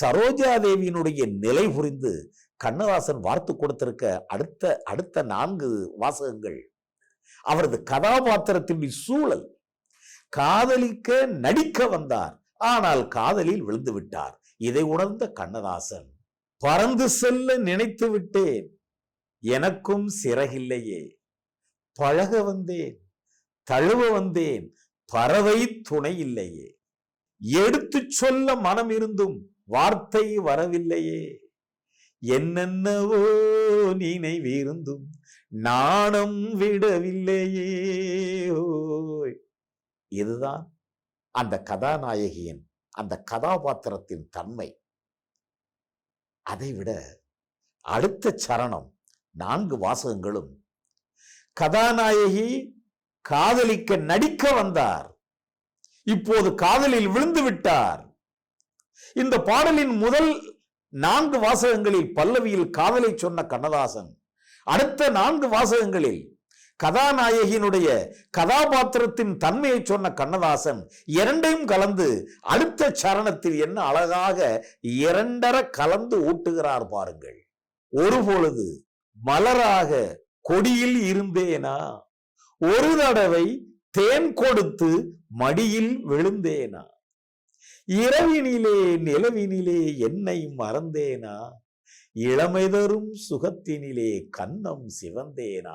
சரோஜாதேவியினுடைய நிலை புரிந்து கண்ணதாசன் வார்த்து கொடுத்திருக்க அடுத்த அடுத்த நான்கு வாசகங்கள். அவரது கதாபாத்திரத்தின் சூழல். காதலிக்க நடிக்க வந்தார். ஆனால் காதலில் விழுந்து விட்டார். இதை உணர்ந்த கண்ணதாசன் பறந்து செல்ல நினைத்து விட்டேன். எனக்கும் சிறகில்லையே. பழக வந்தேன். தழுவ வந்தேன். பறவை துணை இல்லையே. எடுத்துச் சொல்ல மனம் இருந்தும் வார்த்தை வரவில்லையே. என்னென்னவோ நினைவிருந்தும் நாணம் விடவில்லையே. இதுதான் அந்த கதாநாயகியின் அந்த கதாபாத்திரத்தின் தன்மை. அதைவிட அடுத்த சரணம் நான்கு வாசகங்களும். கதாநாயகி காதலிக்க நடிக்க வந்தார். இப்போது காதலில் விழுந்து விட்டார். இந்த பாடலின் முதல் நான்கு வாசகங்களில் பல்லவியில் காதலை சொன்ன கண்ணதாசன் அடுத்த நான்கு வாசகங்களில் கதாநாயகியினுடைய கதாபாத்திரத்தின் தன்மையை சொன்ன கண்ணதாசன் இரண்டையும் கலந்து அடுத்த சரணத்தில் என்ன அழகாக இரண்டர கலந்து ஊட்டுகிறார் பாருங்கள். ஒரு பொழுது மலராக கொடியில் இருந்தேனா? ஒரு தடவை தேன் கொடுத்து மடியில் விழுந்தேனா? இரவினிலே நிலவினிலே என்னை மறந்தேனா? இளமை தரும் சுகத்தினிலே கன்னம் சிவந்தேனா?